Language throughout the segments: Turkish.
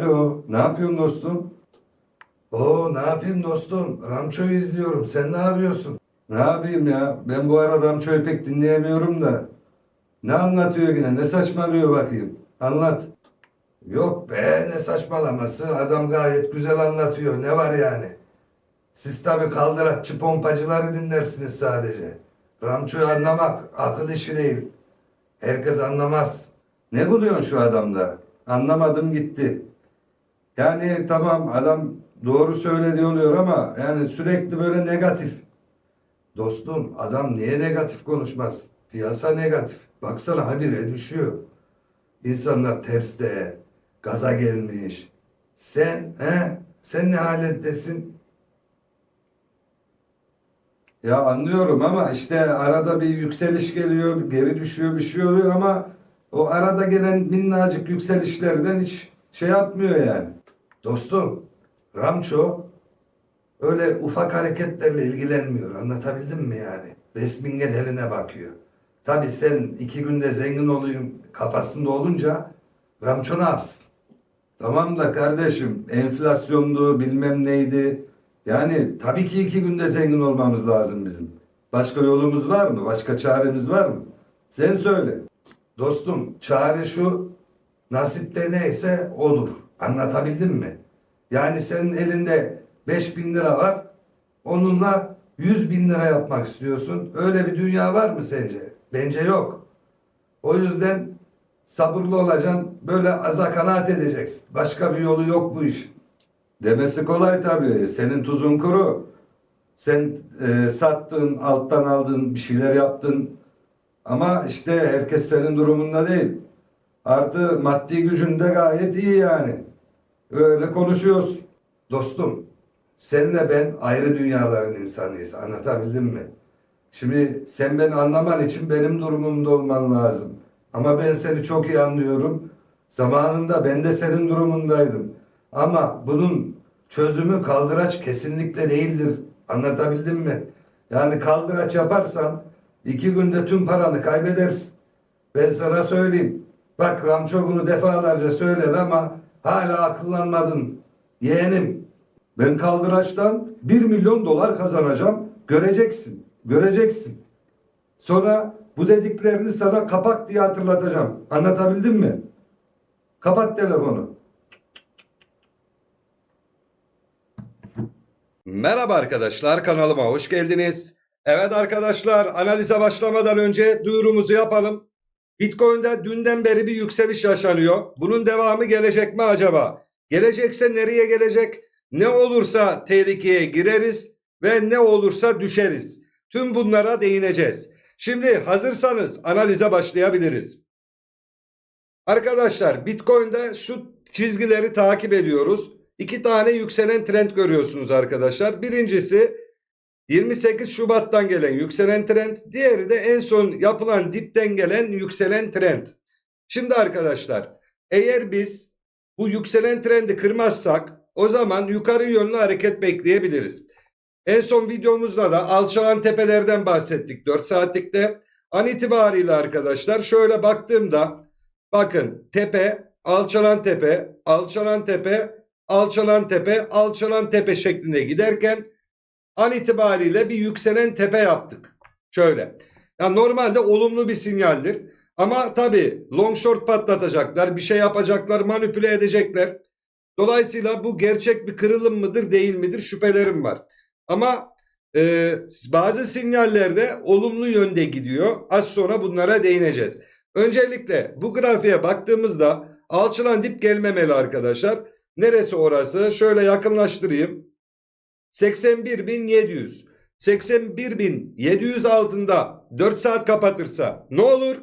Alo, ne yapıyorsun dostum? Oo, ne yapayım dostum? Ramço'yu izliyorum. Sen ne yapıyorsun? Ne yapayım ya? Ben bu ara Ramço'yu pek dinleyemiyorum da. Ne anlatıyor yine? Ne saçmalıyor bakayım? Anlat. Yok be ne saçmalaması. Adam gayet güzel anlatıyor. Ne var yani? Siz tabi kaldırakçı pompacıları dinlersiniz sadece. Ramço'yu anlamak akıl işi değil. Herkes anlamaz. Ne buluyorsun şu adamda? Anlamadım gitti. Yani tamam adam doğru söyledi oluyor ama yani sürekli böyle negatif. Dostum adam niye negatif konuşmaz? Piyasa negatif. Baksana habire düşüyor. İnsanlar terste, gaza gelmiş. Sen, he? Sen ne halettesin? Ya anlıyorum ama işte arada bir yükseliş geliyor, geri düşüyor, bir şey oluyor ama o arada gelen minnacık yükselişlerden hiç şey yapmıyor yani. Dostum, Ramço öyle ufak hareketlerle ilgilenmiyor. Anlatabildim mi yani? Resmin geneline bakıyor. Tabii sen iki günde zengin olayım kafasında olunca Ramço ne yapsın? Tamam da kardeşim enflasyondu bilmem neydi. Yani tabii ki iki günde zengin olmamız lazım bizim. Başka yolumuz var mı? Başka çaremiz var mı? Sen söyle. Dostum çare şu nasipte neyse odur. Anlatabildim mi? Yani senin elinde 5000 lira var. Onunla 100 bin lira yapmak istiyorsun. Öyle bir dünya var mı sence? Bence yok. O yüzden sabırlı olacaksın. Böyle aza kanaat edeceksin. Başka bir yolu yok bu iş. Demesi kolay tabii. Senin tuzun kuru. Sen e, sattın, alttan aldın, bir şeyler yaptın. Ama işte herkes senin durumunda değil. Artı maddi gücün de gayet iyi yani. Öyle konuşuyoruz. Dostum, senle ben ayrı dünyaların insanıyız. Anlatabildim mi? Şimdi sen beni anlaman için benim durumumda olman lazım. Ama ben seni çok iyi anlıyorum. Zamanında ben de senin durumundaydım. Ama bunun çözümü kaldıraç kesinlikle değildir. Anlatabildim mi? Yani kaldıraç yaparsan iki günde tüm paranı kaybedersin. Ben sana söyleyeyim. Bak Ramço bunu defalarca söyledi ama hala akıllanmadın. Yeğenim ben kaldıraçtan 1 milyon dolar kazanacağım. Göreceksin. Göreceksin. Sonra bu dediklerini sana kapak diye hatırlatacağım. Anlatabildim mi? Kapat telefonu. Merhaba arkadaşlar kanalıma hoş geldiniz. Evet arkadaşlar analize başlamadan önce duyurumuzu yapalım. Bitcoin'de dünden beri bir yükseliş yaşanıyor. Bunun devamı gelecek mi acaba? Gelecekse nereye gelecek? Ne olursa tehlikeye gireriz ve ne olursa düşeriz. Tüm bunlara değineceğiz. Şimdi hazırsanız analize başlayabiliriz. Arkadaşlar Bitcoin'de şu çizgileri takip ediyoruz. İki tane yükselen trend görüyorsunuz arkadaşlar. Birincisi 28 Şubat'tan gelen yükselen trend. Diğeri de en son yapılan dipten gelen yükselen trend. Şimdi arkadaşlar eğer biz bu yükselen trendi kırmazsak o zaman yukarı yönlü hareket bekleyebiliriz. En son videomuzda da alçalan tepelerden bahsettik 4 saatlikte. An itibariyle arkadaşlar şöyle baktığımda bakın tepe, alçalan tepe, alçalan tepe, alçalan tepe, alçalan tepe şeklinde giderken an itibariyle bir yükselen tepe yaptık. Şöyle. Yani normalde olumlu bir sinyaldir. Ama tabi long short patlatacaklar, bir şey yapacaklar, manipüle edecekler. Dolayısıyla bu gerçek bir kırılım mıdır değil midir şüphelerim var. Ama e, bazı sinyallerde olumlu yönde gidiyor. Az sonra bunlara değineceğiz. Öncelikle bu grafiğe baktığımızda alçılan dip gelmemeli arkadaşlar. Neresi orası? Şöyle yakınlaştırayım. 81.700. 81.700 altında 4 saat kapatırsa ne olur?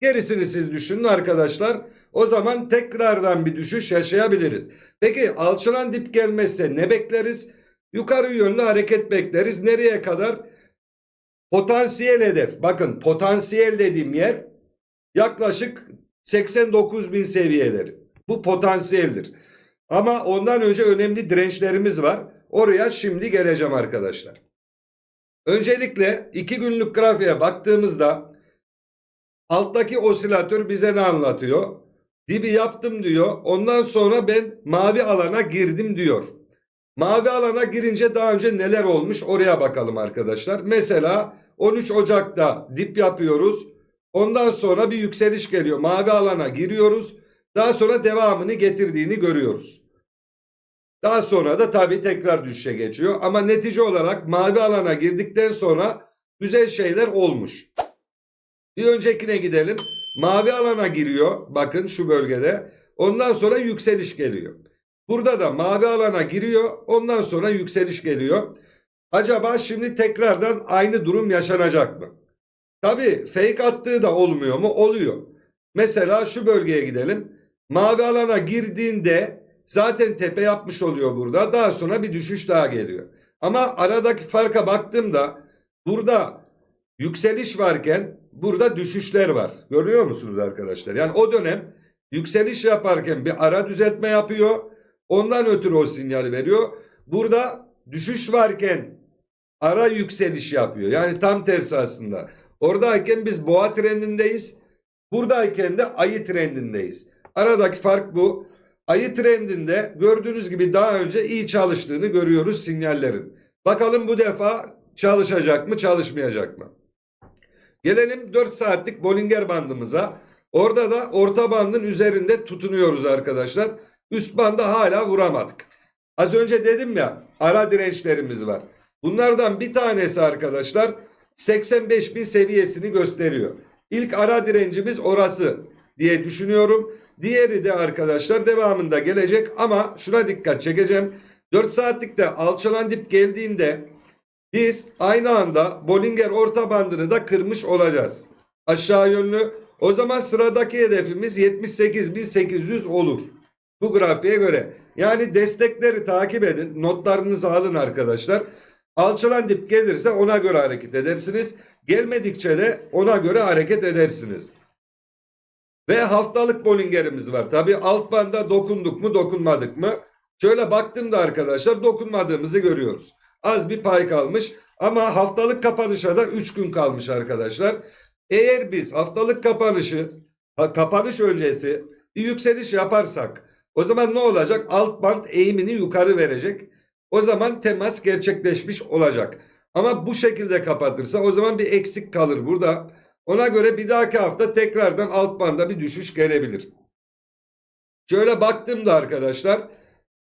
Gerisini siz düşünün arkadaşlar. O zaman tekrardan bir düşüş yaşayabiliriz. Peki alçılan dip gelmezse ne bekleriz? Yukarı yönlü hareket bekleriz. Nereye kadar? Potansiyel hedef. Bakın potansiyel dediğim yer yaklaşık 89 bin seviyeleri. Bu potansiyeldir. Ama ondan önce önemli dirençlerimiz var. Oraya şimdi geleceğim arkadaşlar. Öncelikle iki günlük grafiğe baktığımızda alttaki osilatör bize ne anlatıyor? Dibi yaptım diyor. Ondan sonra ben mavi alana girdim diyor. Mavi alana girince daha önce neler olmuş oraya bakalım arkadaşlar. Mesela 13 Ocak'ta dip yapıyoruz. Ondan sonra bir yükseliş geliyor. Mavi alana giriyoruz. Daha sonra devamını getirdiğini görüyoruz. Daha sonra da tabii tekrar düşüşe geçiyor. Ama netice olarak mavi alana girdikten sonra güzel şeyler olmuş. Bir öncekine gidelim. Mavi alana giriyor. Bakın şu bölgede. Ondan sonra yükseliş geliyor. Burada da mavi alana giriyor. Ondan sonra yükseliş geliyor. Acaba şimdi tekrardan aynı durum yaşanacak mı? Tabii fake attığı da olmuyor mu? Oluyor. Mesela şu bölgeye gidelim. Mavi alana girdiğinde zaten tepe yapmış oluyor burada. Daha sonra bir düşüş daha geliyor. Ama aradaki farka baktığımda burada yükseliş varken burada düşüşler var. Görüyor musunuz arkadaşlar? Yani o dönem yükseliş yaparken bir ara düzeltme yapıyor. Ondan ötürü o sinyali veriyor. Burada düşüş varken ara yükseliş yapıyor. Yani tam tersi aslında. Oradayken biz boğa trendindeyiz. Buradayken de ayı trendindeyiz. Aradaki fark bu. Ayı trendinde gördüğünüz gibi daha önce iyi çalıştığını görüyoruz sinyallerin. Bakalım bu defa çalışacak mı çalışmayacak mı? Gelelim 4 saatlik Bollinger bandımıza. Orada da orta bandın üzerinde tutunuyoruz arkadaşlar. Üst banda hala vuramadık. Az önce dedim ya ara dirençlerimiz var. Bunlardan bir tanesi arkadaşlar 85 bin seviyesini gösteriyor. İlk ara direncimiz orası diye düşünüyorum. Diğeri de arkadaşlar devamında gelecek ama şuna dikkat çekeceğim. 4 saatlikte alçalan dip geldiğinde biz aynı anda Bollinger orta bandını da kırmış olacağız. Aşağı yönlü. O zaman sıradaki hedefimiz 78.800 olur. Bu grafiğe göre. Yani destekleri takip edin. Notlarınızı alın arkadaşlar. Alçalan dip gelirse ona göre hareket edersiniz. Gelmedikçe de ona göre hareket edersiniz. Ve haftalık Bollinger'imiz var. Tabi alt banda dokunduk mu dokunmadık mı? Şöyle baktığımda arkadaşlar dokunmadığımızı görüyoruz. Az bir pay kalmış ama haftalık kapanışa da 3 gün kalmış arkadaşlar. Eğer biz haftalık kapanışı kapanış öncesi bir yükseliş yaparsak o zaman ne olacak? Alt band eğimini yukarı verecek. O zaman temas gerçekleşmiş olacak. Ama bu şekilde kapatırsa o zaman bir eksik kalır burada. Ona göre bir dahaki hafta tekrardan alt banda bir düşüş gelebilir. Şöyle baktığımda arkadaşlar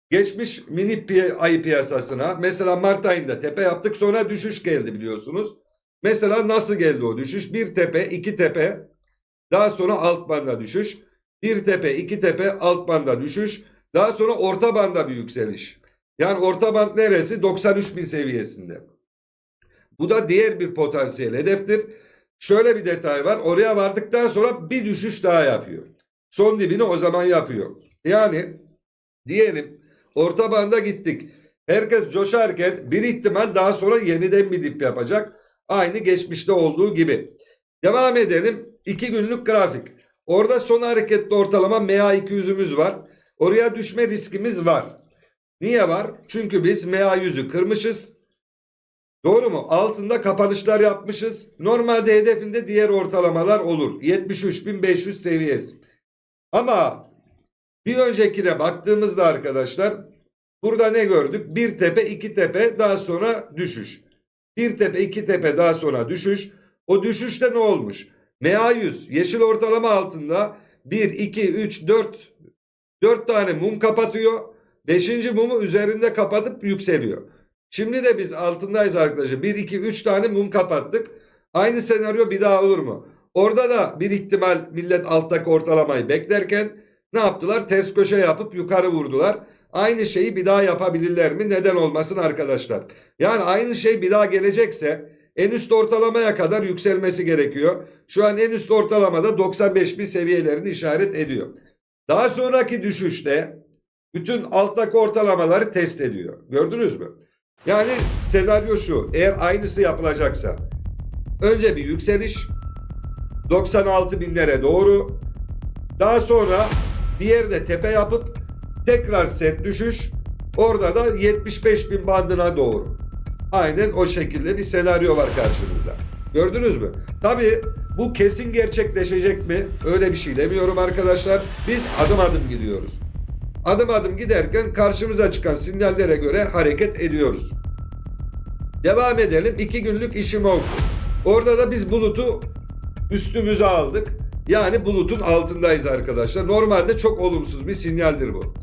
geçmiş mini ayı piyasasına mesela Mart ayında tepe yaptık sonra düşüş geldi biliyorsunuz. Mesela nasıl geldi o düşüş? Bir tepe, iki tepe, daha sonra alt banda düşüş. Bir tepe, iki tepe, alt banda düşüş. Daha sonra orta banda bir yükseliş. Yani orta band neresi? 93 bin seviyesinde. Bu da diğer bir potansiyel hedeftir. Şöyle bir detay var. Oraya vardıktan sonra bir düşüş daha yapıyor. Son dibini o zaman yapıyor. Yani diyelim orta banda gittik. Herkes coşarken bir ihtimal daha sonra yeniden bir dip yapacak. Aynı geçmişte olduğu gibi. Devam edelim. 2 günlük grafik. Orada son hareketli ortalama MA200'ümüz var. Oraya düşme riskimiz var. Niye var? Çünkü biz MA100'ü kırmışız. Doğru mu? Altında kapanışlar yapmışız. Normalde hedefinde diğer ortalamalar olur. 73.500 seviyesi. Ama bir öncekine baktığımızda arkadaşlar burada ne gördük? Bir tepe, iki tepe daha sonra düşüş. Bir tepe, iki tepe daha sonra düşüş. O düşüşte ne olmuş? MA100 yeşil ortalama altında 1, 2, 3, 4 4 tane mum kapatıyor. Beşinci mumu üzerinde kapatıp yükseliyor. Şimdi de biz altındayız arkadaşlar. 1, 2, 3 tane mum kapattık. Aynı senaryo bir daha olur mu? Orada da bir ihtimal millet alttaki ortalamayı beklerken ne yaptılar? Ters köşe yapıp yukarı vurdular. Aynı şeyi bir daha yapabilirler mi? Neden olmasın arkadaşlar? Yani aynı şey bir daha gelecekse en üst ortalamaya kadar yükselmesi gerekiyor. Şu an en üst ortalamada 95 bin seviyelerini işaret ediyor. Daha sonraki düşüşte bütün alttaki ortalamaları test ediyor. Gördünüz mü? Yani senaryo şu. Eğer aynısı yapılacaksa önce bir yükseliş 96 binlere doğru daha sonra bir yerde tepe yapıp tekrar set düşüş orada da 75 bin bandına doğru. Aynen o şekilde bir senaryo var karşınızda. Gördünüz mü? Tabi Bu kesin gerçekleşecek mi? Öyle bir şey demiyorum arkadaşlar. Biz adım adım gidiyoruz. Adım adım giderken karşımıza çıkan sinyallere göre hareket ediyoruz. Devam edelim. İki günlük işim oldu. Orada da biz bulutu üstümüze aldık. Yani bulutun altındayız arkadaşlar. Normalde çok olumsuz bir sinyaldir bu.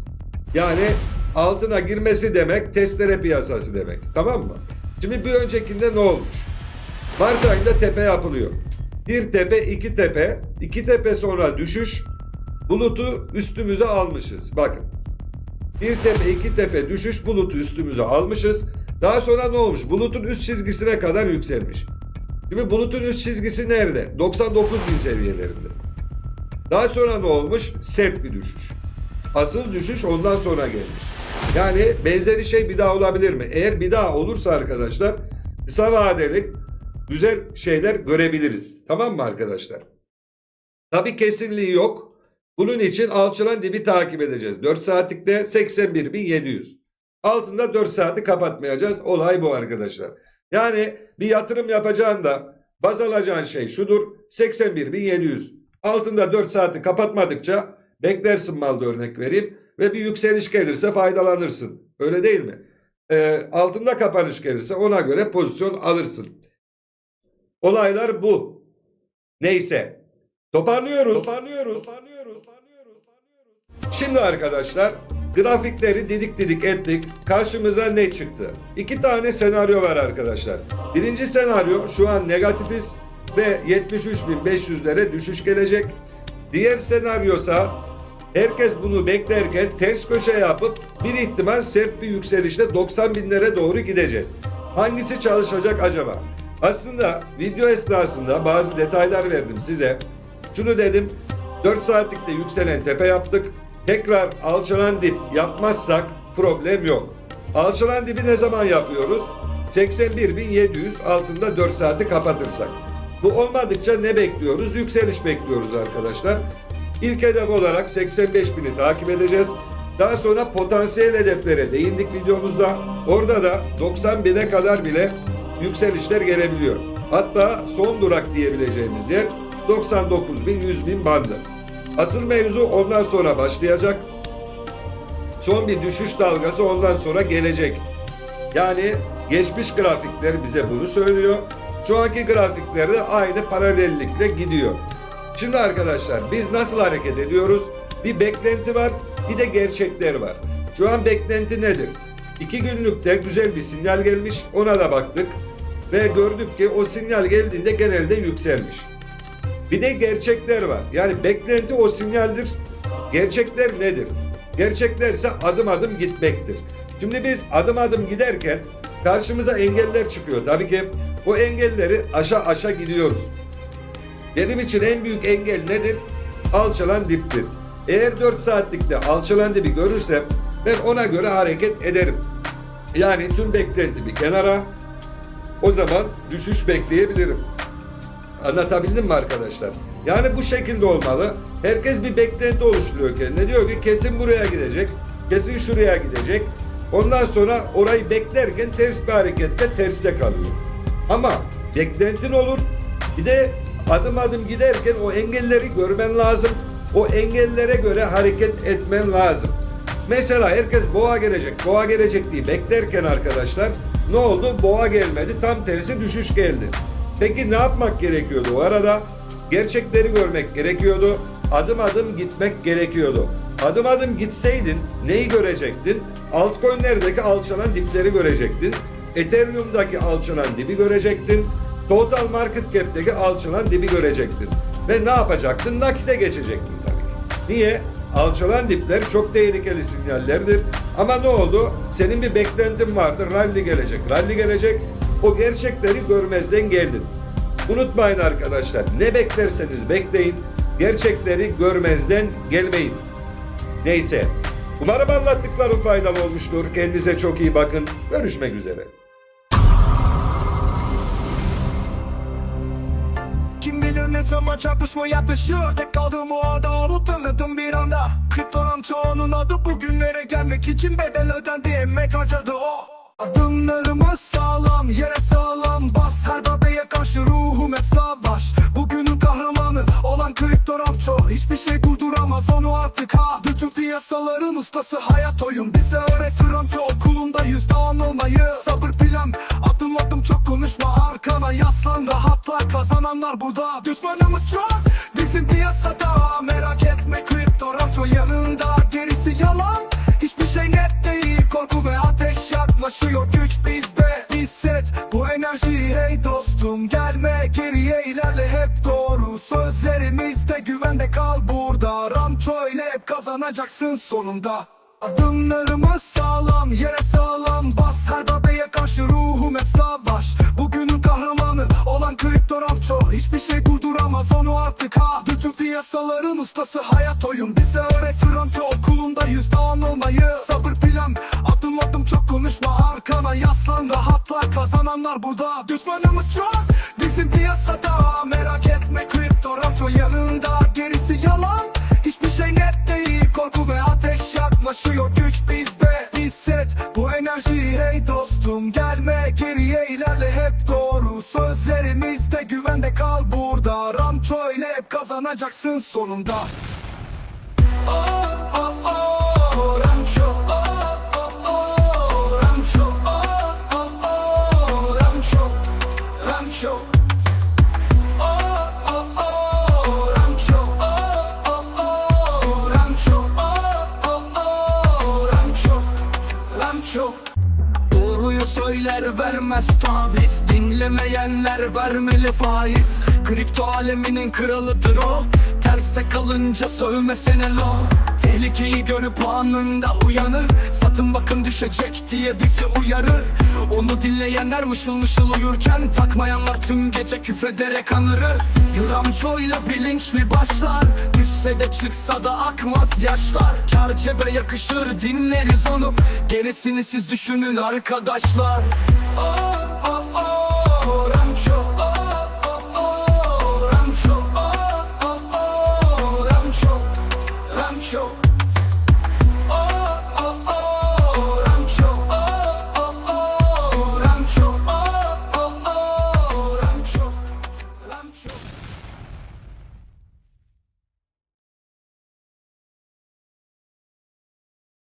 Yani altına girmesi demek testere piyasası demek. Tamam mı? Şimdi bir öncekinde ne olmuş? Mart ayında tepe yapılıyor. Bir tepe, iki tepe, iki tepe sonra düşüş. Bulutu üstümüze almışız. Bakın. Bir tepe, iki tepe düşüş bulutu üstümüze almışız. Daha sonra ne olmuş? Bulutun üst çizgisine kadar yükselmiş. Şimdi bulutun üst çizgisi nerede? 99 bin seviyelerinde. Daha sonra ne olmuş? Sert bir düşüş. Asıl düşüş ondan sonra gelmiş. Yani benzeri şey bir daha olabilir mi? Eğer bir daha olursa arkadaşlar kısa vadeli güzel şeyler görebiliriz. Tamam mı arkadaşlar? Tabii kesinliği yok. Bunun için alçalan dibi takip edeceğiz. 4 saatlikte 81.700. Altında 4 saati kapatmayacağız. Olay bu arkadaşlar. Yani bir yatırım yapacağında baz alacağın şey şudur. 81.700. Altında 4 saati kapatmadıkça beklersin malda örnek vereyim. Ve bir yükseliş gelirse faydalanırsın. Öyle değil mi? Ee, altında kapanış gelirse ona göre pozisyon alırsın. Olaylar bu. Neyse. Toparlıyoruz. Toparlıyoruz. Toparlıyoruz. Şimdi arkadaşlar grafikleri didik didik ettik. Karşımıza ne çıktı? İki tane senaryo var arkadaşlar. Birinci senaryo şu an negatifiz ve 73.500'lere düşüş gelecek. Diğer senaryosa herkes bunu beklerken ters köşe yapıp bir ihtimal sert bir yükselişle 90 binlere doğru gideceğiz. Hangisi çalışacak acaba? Aslında video esnasında bazı detaylar verdim size. Şunu dedim 4 saatlikte yükselen tepe yaptık. Tekrar alçalan dip yapmazsak problem yok. Alçalan dibi ne zaman yapıyoruz? 81.700 altında 4 saati kapatırsak. Bu olmadıkça ne bekliyoruz? Yükseliş bekliyoruz arkadaşlar. İlk hedef olarak 85.000'i takip edeceğiz. Daha sonra potansiyel hedeflere değindik videomuzda. Orada da 90 bine kadar bile yükselişler gelebiliyor. Hatta son durak diyebileceğimiz yer 99 bin 100 bin bandı. Asıl mevzu ondan sonra başlayacak. Son bir düşüş dalgası ondan sonra gelecek. Yani geçmiş grafikler bize bunu söylüyor. Şu anki grafikler de aynı paralellikle gidiyor. Şimdi arkadaşlar biz nasıl hareket ediyoruz? Bir beklenti var, bir de gerçekler var. Şu an beklenti nedir? İki günlükte güzel bir sinyal gelmiş, ona da baktık. Ve gördük ki o sinyal geldiğinde genelde yükselmiş. Bir de gerçekler var. Yani beklenti o sinyaldir. Gerçekler nedir? Gerçekler ise adım adım gitmektir. Şimdi biz adım adım giderken karşımıza engeller çıkıyor. Tabii ki o engelleri aşa aşa gidiyoruz. Benim için en büyük engel nedir? Alçalan diptir. Eğer 4 saatlikte alçalan dibi görürsem ben ona göre hareket ederim. Yani tüm beklenti bir kenara o zaman düşüş bekleyebilirim. Anlatabildim mi arkadaşlar? Yani bu şekilde olmalı. Herkes bir beklenti oluşturuyor kendine. Diyor ki kesin buraya gidecek. Kesin şuraya gidecek. Ondan sonra orayı beklerken ters bir hareketle terste kalıyor. Ama beklentin olur. Bir de adım adım giderken o engelleri görmen lazım. O engellere göre hareket etmen lazım. Mesela herkes boğa gelecek, boğa gelecek diye beklerken arkadaşlar ne oldu? Boğa gelmedi, tam tersi düşüş geldi. Peki ne yapmak gerekiyordu o arada? Gerçekleri görmek gerekiyordu. Adım adım gitmek gerekiyordu. Adım adım gitseydin neyi görecektin? Altcoin'lerdeki alçalan dipleri görecektin. Ethereum'daki alçalan dibi görecektin. Total Market Cap'teki alçalan dibi görecektin. Ve ne yapacaktın? Nakite geçecektin tabii ki. Niye? Alçalan dipler çok tehlikeli sinyallerdir. Ama ne oldu? Senin bir beklentin vardı. Rally gelecek, rally gelecek. O gerçekleri görmezden geldin. Unutmayın arkadaşlar. Ne beklerseniz bekleyin. Gerçekleri görmezden gelmeyin. Neyse. Umarım anlattıklarım faydalı olmuştur. Kendinize çok iyi bakın. Görüşmek üzere. Kim bilir ne zaman çarpışma yaklaşır Tek kaldığım o anda onu tanıdım bir anda Kriptonun çoğunun adı bugünlere gelmek için bedel ödendi emek harcadı o Adımlarımız sağlam yere sağlam bas. Her dadeye karşı ruhum hep savaş. Bugünün kahramanı olan kripto rapço Hiçbir şey durduramaz onu artık ha. Bütün piyasaların ustası hayat oyun. Bize öğretir rapço okulunda yüzde on olmayı. Sabır plan adım adım çok konuşma. Arkana yaslan rahatla kazananlar burada. Düşmanımız çok bizim piyasada. Merak etme kripto rapço yanında Gerisi yalan. Hiçbir şey net değil Korku ve ateş yaklaşıyor. Güç kal burada. Ramço ile hep kazanacaksın sonunda. Adımlarımız sağlam yere sağlam. Bas Her darbeye karşı ruhum hep savaş. Bugünün kahramanı olan kripto Ramço. Hiçbir şey durduramaz onu artık ha. Bütün piyasaların ustası hayat oyun. Bize öğretir Ramço okulunda yüzde on olmayı. Sabır plan adım adım çok konuşma. Arkana yaslan Rahatla. Kazananlar burada. Düşmanımız çok bizim piyasada. Merak etme ateş yaklaşıyor güç bizde Hisset. Bu enerjiyi hey dostum Gelme geriye. İlerle hep doğru Sözlerimizde güvende kal burada. Ramço ile hep kazanacaksın sonunda. Oh oh oh Ramço oh oh oh Ramço oh oh oh Ramço Ramço vermez taviz. Dinlemeyenler vermeli faiz. Kripto aleminin kralıdır o. Terste kalınca sövmesene lo. Tehlikeyi görüp anında uyanır. Satın bakın düşecek diye bizi uyarır Onu dinleyenler mışıl mışıl uyurken Takmayanlar tüm gece küfrederek anırır. Yıramçoyla bilinçli başlar. Düşse de çıksa da akmaz yaşlar. Kar cebe yakışır dinleriz onu. Gerisini siz düşünün arkadaşlar. Oh